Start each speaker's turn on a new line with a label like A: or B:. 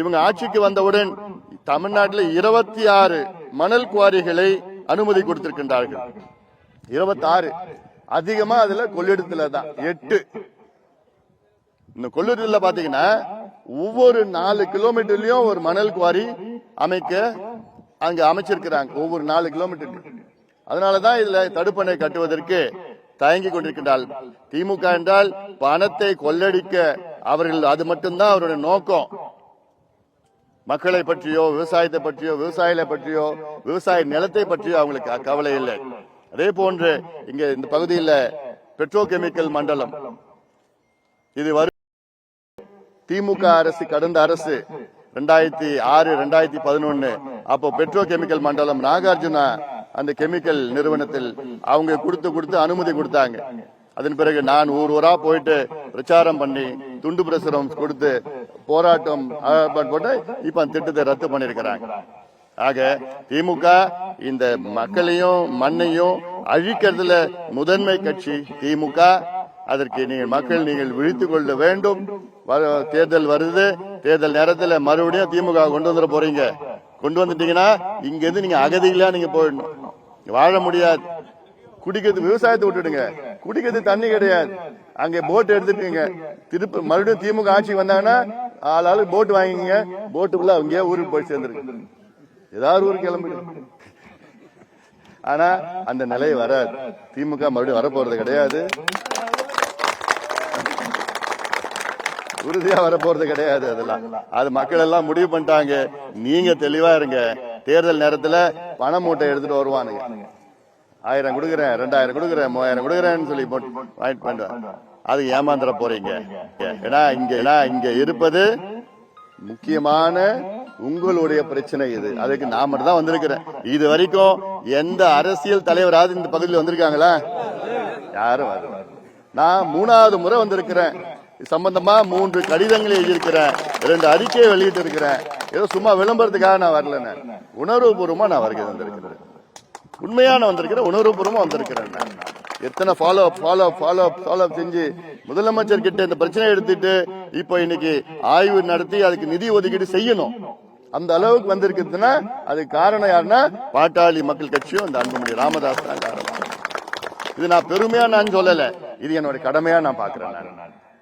A: இவங்க ஆட்சிக்கு வந்தவுடன் தமிழ்நாட்டில் இருபத்தி ஆறு மணல் குவாரிகளை அனுமதி கொடுத்திருக்கின்றார்கள். இருபத்தி ஆறு அதிகமா அதுல கொள்ளிடத்துல தான். எட்டு. இந்த கொள்ளிடத்துல பாத்தீங்கன்னா ஒவ்வொரு நாலு கிலோமீட்டர்லயும் ஒரு மணல் குவாரி அமைக்க அங்க அமைச்சிருக்கிறாங்க. ஒவ்வொரு நாலு கிலோமீட்டர் அதனாலதான் இதுல தடுப்பணை கட்டுவதற்கு தயங்கி கொண்டிருக்கின்றால் திமுக என்றால் பணத்தை கொள்ளடிக்க அவர்கள் அது மட்டும்தான் அவருடைய நோக்கம். மக்களை பற்றியோ விவசாயத்தை பற்றியோ விவசாயிகளை பற்றியோ விவசாய நிலத்தை பற்றியோ அவங்களுக்கு கவலை இல்லை. அதே போன்று இங்க இந்த பகுதியில் பெட்ரோ கெமிக்கல் மண்டலம். இது வரும் திமுக அரசு கடந்த அரசு ரெண்டாயிரத்தி ஆறு ரெண்டாயிரத்தி பதினொன்னு. அப்போ பெட்ரோ கெமிக்கல் மண்டலம் நாகார்ஜுனா அந்த கெமிக்கல் நிறுவனத்தில் அவங்க கொடுத்து கொடுத்து அனுமதி கொடுத்தாங்க. அதன் பிறகு நான் ஊர் ஊரா போயிட்டு பிரச்சாரம் பண்ணி துண்டு பிரசுரம் கொடுத்து போராட்டம் போட்டு இப்ப அந்த திட்டத்தை ரத்து பண்ணிருக்கிறாங்க ஆக திமுக இந்த மக்களையும் மண்ணையும் அழிக்கிறதுல முதன்மை கட்சி திமுக. அதற்கு நீங்கள் மக்கள் நீங்கள் விழித்துக் கொள்ள வேண்டும். வர- தேர்தல் வருது. தேர்தல் நேரத்தில் மறுபடியும் திமுக கொண்டு வந்துட போறீங்க. கொண்டு வந்துட்டீங்கன்னா இங்க இருந்து நீங்க அகதிகளா நீங்க போயிடணும் வாழ முடியாது. குடிக்கிறது விவசாயத்தை விட்டுடுங்க. குடிக்கிறது தண்ணி கிடையாது. அங்க போட் எடுத்துட்டீங்க திருப்பி மறுபடியும் திமுக ஆட்சி வந்தாங்கன்னா ஆளாளு போட் வாங்கிங்க. போட்டுக்குள்ள அவங்க ஊருக்கு போய் சேர்ந்துருக்கு ஏதாவது ஊருக்கு கிளம்பிடு. ஆனா அந்த நிலை வராது. திமுக மறுபடியும் வரப்போறது கிடையாது. உறுதியா வரப்போறது கிடையாது அதெல்லாம். அது மக்கள் எல்லாம் முடிவு பண்ணிட்டாங்க. நீங்க தெளிவா இருங்க. தேர்தல் நேரத்துல பண மூட்டை எடுத்துட்டு வருவானுங்க. ஆயிரம் கொடுக்குறேன் ரெண்டாயிரம் கொடுக்குறேன் மூவாயிரம் கொடுக்குறேன்னு சொல்லி வாங்கிட்டு பண்ணுவேன் அது ஏமாந்துட போறீங்க. ஏன்னா இங்க ஏன்னா இங்க இருப்பது முக்கியமான உங்களுடைய பிரச்சனை இது. அதுக்கு நான் மட்டும் தான் வந்திருக்கிறேன். இது வரைக்கும் எந்த அரசியல் தலைவராவது இந்த பகுதியில் வந்திருக்காங்களா? யாரும் வரல. நான் மூணாவது முறை வந்திருக்கிறேன். சம்பந்தமா மூன்று கடிதங்களை எழுதியிருக்கிறேன். ரெண்டு அறிக்கையை வெளியிட்டு இருக்கிறேன் ஏதோ சும்மா விளம்பரத்துக்காக நான் வரலன்னு. உணர்வுபூர்வமா நான் வருகை வந்திருக்கிறேன் உண்மையான நான் வந்திருக்கிறேன் உணர்வுபூர்வமா வந்திருக்கிறேன். நான். எத்தனை follow up follow up follow up follow up செஞ்சு முதலமைச்சர் கிட்ட இந்த பிரச்சனையை எடுத்துட்டு இப்போ இன்னைக்கு ஆய்வு நடத்தி அதுக்கு நிதி ஒதுக்கீடு செய்யணும். அந்த அளவுக்கு வந்திருக்குதுன்னா அதுக்கு காரணம் யாருன்னா பாட்டாளி மக்கள் கட்சியும் இந்த அன்புமணி ராமதாஸ் தான் காரணம். இது நான் பெருமையா நான் சொல்லல. இது என்னோட கடமையா நான் பாக்குறேன் நான்.